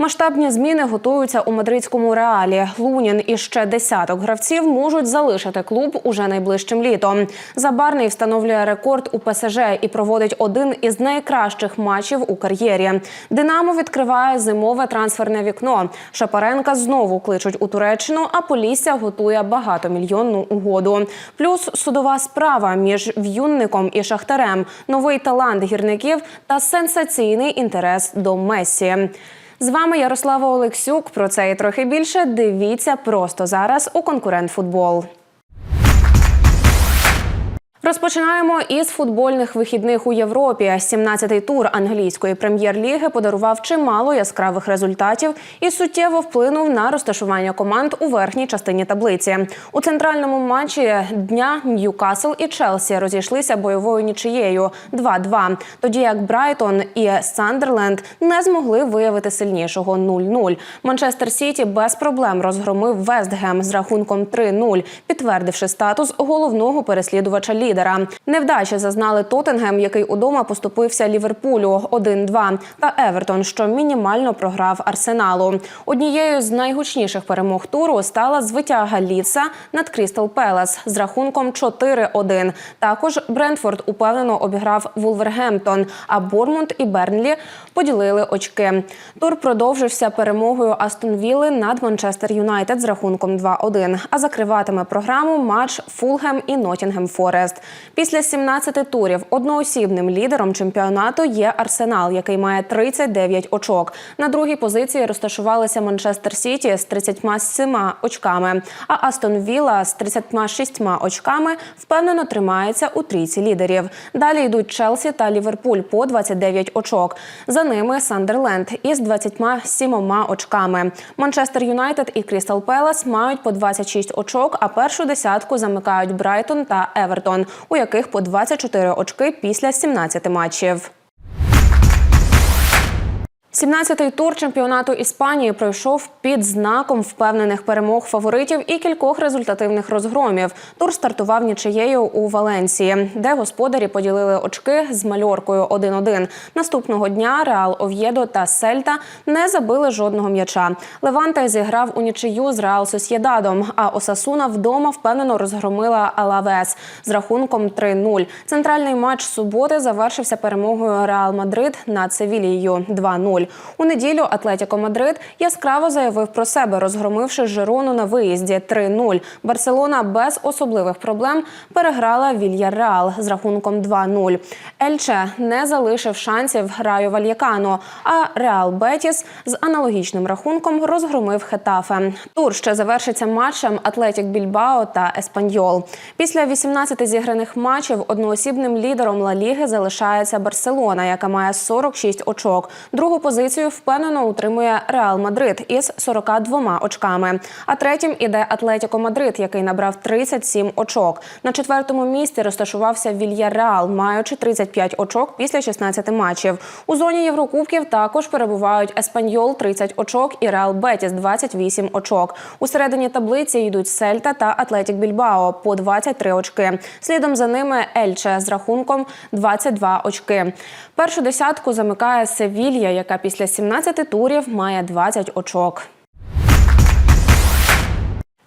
Масштабні зміни готуються у мадридському реалі. Лунін і ще десяток гравців можуть залишити клуб уже найближчим літом. Забарний встановлює рекорд у ПСЖ і проводить один із найкращих матчів у кар'єрі. Динамо відкриває зимове трансферне вікно. Шапаренка знову кличуть у Туреччину, а Полісся готує багатомільйонну угоду. Плюс судова справа між в'юнником і шахтарем, новий талант гірників та сенсаційний інтерес до Мессі. З вами Ярослава Олексюк. Про це і трохи більше. Дивіться просто зараз у конкурент футбол. Розпочинаємо із футбольних вихідних у Європі. 17-й тур англійської прем'єр-ліги подарував чимало яскравих результатів і суттєво вплинув на розташування команд у верхній частині таблиці. У центральному матчі дня Ньюкасл і Челсі розійшлися бойовою нічиєю 2-2, тоді як Брайтон і Сандерленд не змогли виявити сильнішого 0-0. Манчестер Сіті без проблем розгромив Вестгем з рахунком 3-0, підтвердивши статус головного переслідувача лідера. Невдачі зазнали Тоттенгем, який удома поступився Ліверпулю 1-2, та Евертон, що мінімально програв Арсеналу. Однією з найгучніших перемог туру стала звитяга Ліца над Крістал Пелас з рахунком 4-1. Також Брентфорд упевнено обіграв Вулвергемптон, а Бормунд і Бернлі поділили очки. Тур продовжився перемогою Астон Вілли над Манчестер Юнайтед з рахунком 2-1. А закриватиме програму матч Фулгем і Нотінгем Форест. Після 17 турів одноосібним лідером чемпіонату є Арсенал, який має 39 очок. На другій позиції розташувалися Манчестер Сіті з 37 очками, а Астон Вілла з 36 очками впевнено тримається у трійці лідерів. Далі йдуть Челсі та Ліверпуль по 29 очок. За ними Сандерленд із 27 очками. Манчестер Юнайтед і Крістал Пелас мають по 26 очок, а першу десятку замикають Брайтон та Евертон, у яких по 24 очки після 17 матчів. 17-й тур чемпіонату Іспанії пройшов під знаком впевнених перемог фаворитів і кількох результативних розгромів. Тур стартував нічиєю у Валенсії, де господарі поділили очки з мальоркою 1-1. Наступного дня Реал Ов'єдо та Сельта не забили жодного м'яча. Леванте зіграв у нічию з Реал Сосєдадом, а Осасуна вдома впевнено розгромила Алавес з рахунком 3-0. Центральний матч суботи завершився перемогою Реал Мадрид над Севілією 2-0. У неділю Атлетіко Мадрид яскраво заявив про себе, розгромивши Жирону на виїзді 3-0. Барселона без особливих проблем переграла Вільяреал з рахунком 2-0. Ельче не залишив шансів Райо Вальякано, а Реал Бетіс з аналогічним рахунком розгромив Хетафе. Тур ще завершиться матчем Атлетік Більбао та Еспаньол. Після 18 зіграних матчів одноосібним лідером Ла Ліги залишається Барселона, яка має 46 очок. Другу позицію впевнено утримує Реал Мадрид із 42 очками. А третім іде Атлетіко Мадрид, який набрав 37 очок. На четвертому місці розташувався Вільяреал, маючи 35 очок після 16 матчів. У зоні Єврокубків також перебувають Еспаньол 30 очок і Реал Бетіс 28 очок. У середині таблиці йдуть Сельта та Атлетік Більбао по 23 очки. Слідом за ними Ельче з рахунком 22 очки. Першу десятку замикає Севілья, яка після 17 турів має 20 очок.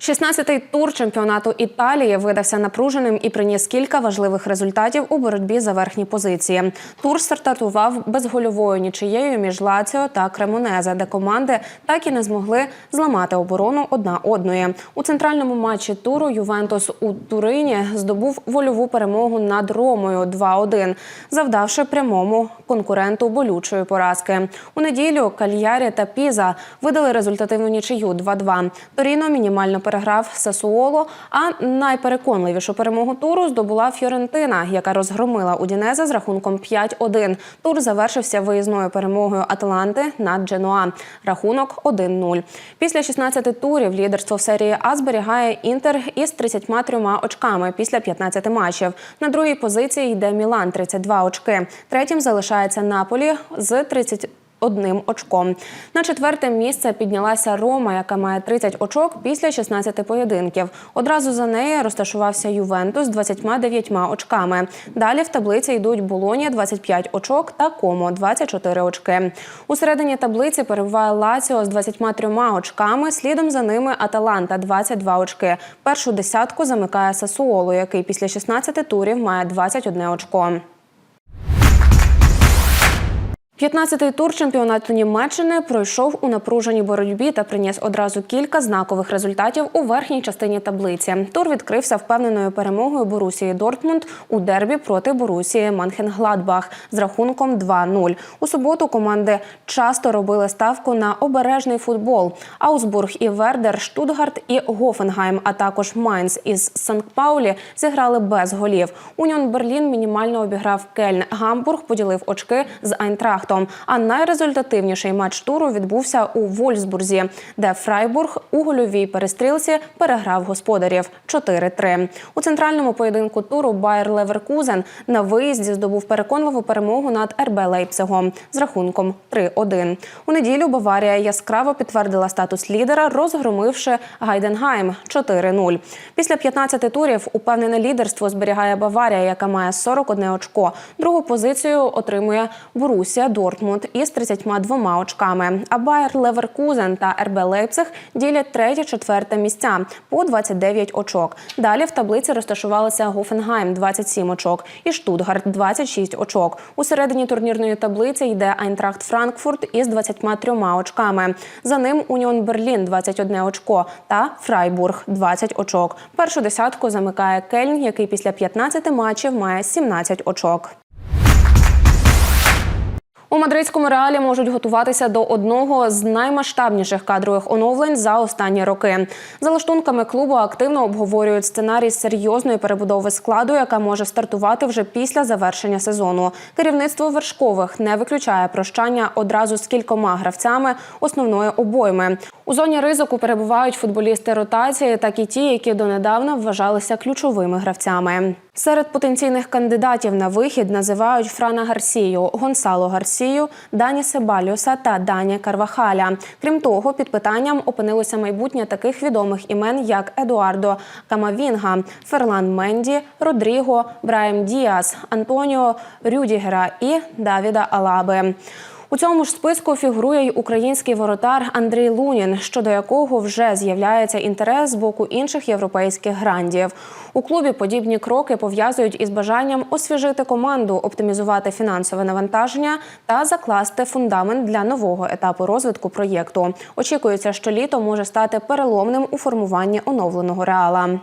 16-й тур чемпіонату Італії видався напруженим і приніс кілька важливих результатів у боротьбі за верхні позиції. Тур стартував безгольовою нічиєю між Лаціо та Кремонезе, де команди так і не змогли зламати оборону одна одної. У центральному матчі туру Ювентус у Турині здобув вольову перемогу над Ромою 2-1, завдавши прямому конкуренту болючої поразки. У неділю Кальярі та Піза видали результативну нічию 2-2. Торіно мінімально переграв Сасуоло, а найпереконливішу перемогу туру здобула Фіорентина, яка розгромила Удінезе з рахунком 5-1. Тур завершився виїзною перемогою Атланти над Дженуа. Рахунок 1-0. Після 16 турів лідерство в серії А зберігає Інтер із 33 очками після 15 матчів. На другій позиції йде Мілан 32 очки. Третім залишається Наполі з 30 21 очком. На четверте місце піднялася Рома, яка має 30 очок після 16 поєдинків. Одразу за нею розташувався Ювентус з 29 очками. Далі в таблиці йдуть Болонія 25 очок та Комо 24 очки. У середині таблиці перебуває Лаціо з 23 очками. Слідом за ними Аталанта 22 очки. Першу десятку замикає Сасуоло, який після 16 турів має 21 очко. 15-й тур чемпіонату Німеччини пройшов у напруженій боротьбі та приніс одразу кілька знакових результатів у верхній частині таблиці. Тур відкрився впевненою перемогою Борусії Дортмунд у дербі проти Борусії Манхенгладбах з рахунком 2-0. У суботу команди часто робили ставку на обережний футбол. Аусбург і Вердер, Штутгарт і Гофенгайм, а також Майнц із Санкт-Паулі зіграли без голів. Уніон Берлін мінімально обіграв Кельн. Гамбург поділив очки з Айнтрахтом. А найрезультативніший матч туру відбувся у Вольсбурзі, де Фрайбург у гольовій перестрілці переграв господарів 4-3. У центральному поєдинку туру Байер Леверкузен на виїзді здобув переконливу перемогу над РБ Лейпцигом з рахунком 3-1. У неділю Баварія яскраво підтвердила статус лідера, розгромивши Гайденгайм 4-0. Після 15 турів упевнене лідерство зберігає Баварія, яка має 41 очко. Другу позицію отримує Борусія Дортмунд із 32 очками. А Байер Леверкузен та РБ Лейпциг ділять третє, четверте місця по 29 очок. Далі в таблиці розташувалися Гофенгайм 27 очок і Штутгарт 26 очок. У середині турнірної таблиці йде Айнтрахт Франкфурт із 23 очками. За ним Уніон Берлін 21 очко та Фрайбург 20 очок. Першу десятку замикає Кельн, який після 15 матчів має 17 очок. У мадридському реалі можуть готуватися до одного з наймасштабніших кадрових оновлень за останні роки. За лаштунками клубу активно обговорюють сценарій серйозної перебудови складу, яка може стартувати вже після завершення сезону. Керівництво вершкових не виключає прощання одразу з кількома гравцями основної обойми. У зоні ризику перебувають футболісти ротації, так і ті, які донедавна вважалися ключовими гравцями. Серед потенційних кандидатів на вихід називають Франа Гарсію, Гонсало Гарсію, Дані Себалюса та Дані Карвахаля. Крім того, під питанням опинилося майбутнє таких відомих імен, як Едуардо Камавінга, Ферлан Менді, Родріго, Брайм Діас, Антоніо Рюдігера і Давіда Алаби. У цьому ж списку фігурує й український воротар Андрій Лунін, щодо якого вже з'являється інтерес з боку інших європейських грандів. У клубі подібні кроки пов'язують із бажанням освіжити команду, оптимізувати фінансове навантаження та закласти фундамент для нового етапу розвитку проєкту. Очікується, що літо може стати переломним у формуванні оновленого реала.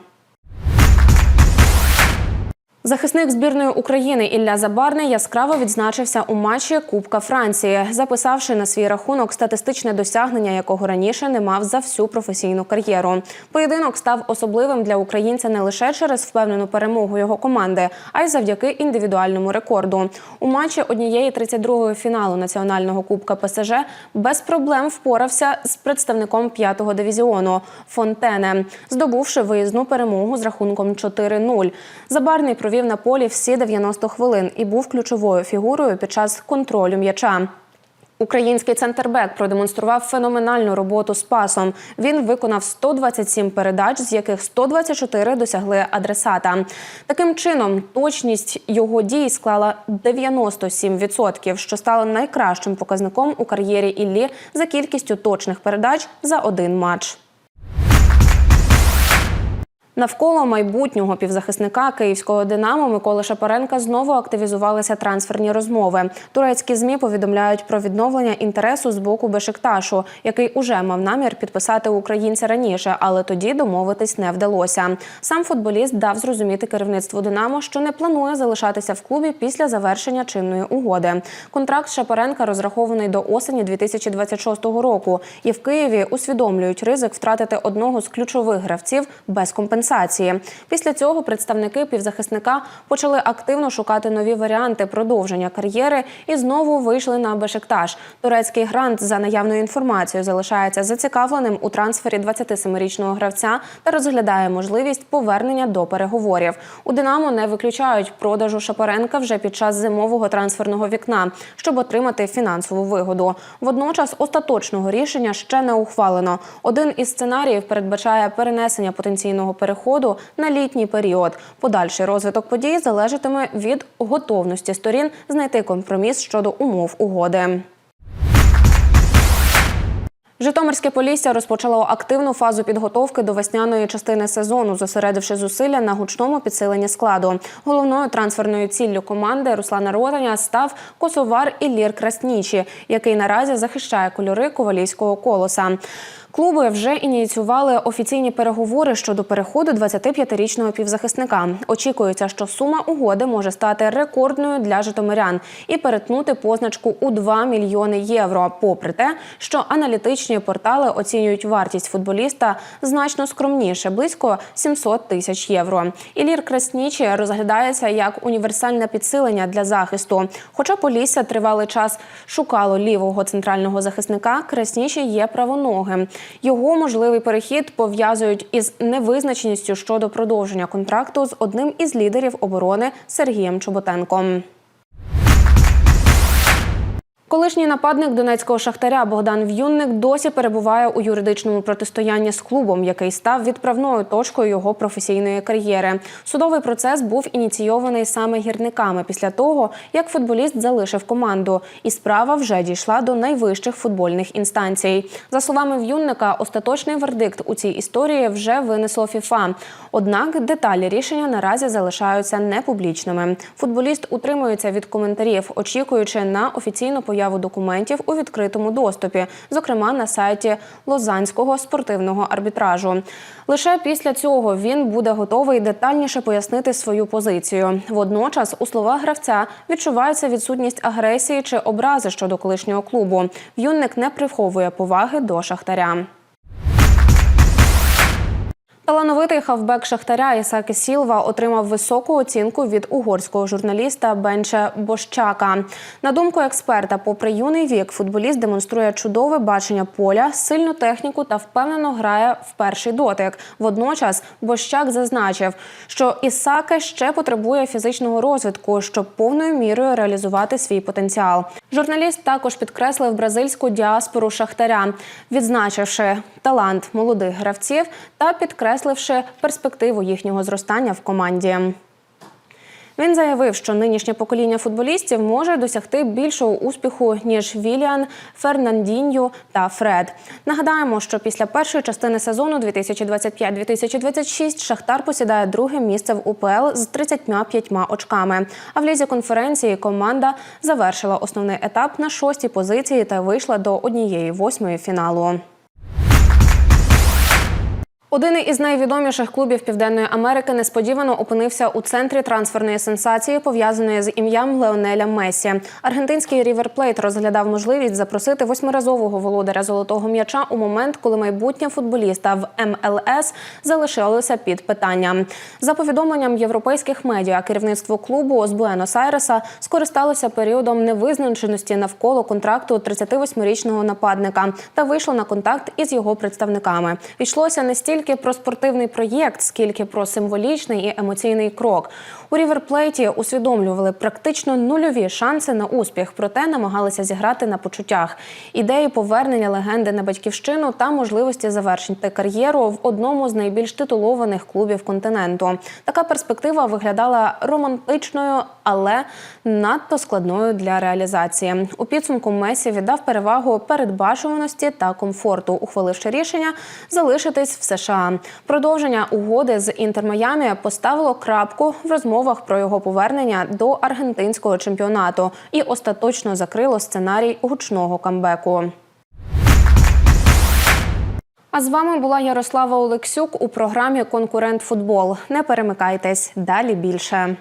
Захисник збірної України Ілля Забарний яскраво відзначився у матчі Кубка Франції, записавши на свій рахунок статистичне досягнення, якого раніше не мав за всю професійну кар'єру. Поєдинок став особливим для українця не лише через впевнену перемогу його команди, а й завдяки індивідуальному рекорду. У матчі однієї 32-ї фіналу національного кубка ПСЖ без проблем впорався з представником 5-го дивізіону Фонтене, здобувши виїзну перемогу з рахунком 4-0. Забарний провів на полі всі 90 хвилин і був ключовою фігурою під час контролю м'яча. Український центрбек продемонстрував феноменальну роботу з пасом. Він виконав 127 передач, з яких 124 досягли адресата. Таким чином, точність його дій склала 97%, що стало найкращим показником у кар'єрі Іллі за кількістю точних передач за один матч. Навколо майбутнього півзахисника київського динамо Миколи Шапаренка знову активізувалися трансферні розмови. Турецькі змі повідомляють про відновлення інтересу з боку Бешикташу, який уже мав намір підписати українця раніше, але тоді домовитись не вдалося. Сам футболіст дав зрозуміти керівництву Динамо, що не планує залишатися в клубі після завершення чинної угоди. Контракт Шапаренка розрахований до осені 2026 року, і в Києві усвідомлюють ризик втратити одного з ключових гравців без компенсації. Компенсації. Після цього представники півзахисника почали активно шукати нові варіанти продовження кар'єри і знову вийшли на Бешикташ. Турецький грант за наявною інформацією залишається зацікавленим у трансфері 27-річного гравця та розглядає можливість повернення до переговорів. У Динамо не виключають продажу Шапаренка вже під час зимового трансферного вікна, щоб отримати фінансову вигоду. Водночас остаточного рішення ще не ухвалено. Один із сценаріїв передбачає перенесення потенційного переходу на літній період. Подальший розвиток подій залежатиме від готовності сторін знайти компроміс щодо умов угоди. Житомирське Полісся розпочало активну фазу підготовки до весняної частини сезону, зосередивши зусилля на гучному підсиленні складу. Головною трансферною ціллю команди Руслана Ротаня став косовар Іллір Краснічі, який наразі захищає кольори ковалійського колоса. Клуби вже ініціювали офіційні переговори щодо переходу 25-річного півзахисника. Очікується, що сума угоди може стати рекордною для житомирян і перетнути позначку у 2 мільйони євро. Попри те, що аналітичні портали оцінюють вартість футболіста значно скромніше близько 700 тисяч євро. Ілір Краснічі розглядається як універсальне підсилення для захисту. Хоча Полісся тривалий час шукало лівого центрального захисника, Краснічі є правоногим. Його можливий перехід пов'язують із невизначеністю щодо продовження контракту з одним із лідерів оборони Сергієм Чоботенком. Колишній нападник донецького шахтаря Богдан В'юнник досі перебуває у юридичному протистоянні з клубом, який став відправною точкою його професійної кар'єри. Судовий процес був ініційований саме гірниками після того, як футболіст залишив команду, і справа вже дійшла до найвищих футбольних інстанцій. За словами В'юнника, остаточний вердикт у цій історії вже винесло ФІФА. Однак деталі рішення наразі залишаються непублічними. Футболіст утримується від коментарів, очікуючи на офіційну появу появу документів у відкритому доступі, зокрема на сайті Лозанського спортивного арбітражу. Лише після цього він буде готовий детальніше пояснити свою позицію. Водночас, у словах гравця відчувається відсутність агресії чи образи щодо колишнього клубу. В'юнник не приховує поваги до шахтаря. Талановитий хавбек Шахтаря Ісаки Сілва отримав високу оцінку від угорського журналіста Бенче Бощака. На думку експерта, попри юний вік, футболіст демонструє чудове бачення поля, сильну техніку та впевнено грає в перший дотик. Водночас Бощак зазначив, що Ісаке ще потребує фізичного розвитку, щоб повною мірою реалізувати свій потенціал. Журналіст також підкреслив бразильську діаспору Шахтаря, відзначивши талант молодих гравців та підкресливши перспективу їхнього зростання в команді. Він заявив, що нинішнє покоління футболістів може досягти більшого успіху ніж Віліан, Фернандіньо та Фред. Нагадаємо, що після першої частини сезону 2025-2026 Шахтар посідає друге місце в УПЛ з 35 очками. А в лізі конференції команда завершила основний етап на шостій позиції та вийшла до однієї восьмої фіналу. Один із найвідоміших клубів Південної Америки несподівано опинився у центрі трансферної сенсації, пов'язаної з ім'ям Леонеля Месі. Аргентинський Рівер Плейт розглядав можливість запросити восьмиразового володаря золотого м'яча у момент, коли майбутнє футболіста в МЛС залишилося під питанням. За повідомленням європейських медіа, керівництво клубу з Буенос-Айреса скористалося періодом невизначеності навколо контракту 38-річного нападника та вийшло на контакт із його представниками. Йшлося не стільки стільки про спортивний проєкт, скільки про символічний і емоційний крок. У Ріверплейті усвідомлювали практично нульові шанси на успіх, проте намагалися зіграти на почуттях. Ідеї повернення легенди на батьківщину та можливості завершити кар'єру в одному з найбільш титулованих клубів континенту. Така перспектива виглядала романтичною, але надто складною для реалізації. У підсумку Месі віддав перевагу передбачуваності та комфорту, ухваливши рішення залишитись в США. Продовження угоди з Інтер Майамі поставило крапку в розмовах про його повернення до аргентинського чемпіонату і остаточно закрило сценарій гучного камбеку. А з вами була Ярослава Олексюк у програмі Конкурент Футбол. Не перемикайтесь далі більше.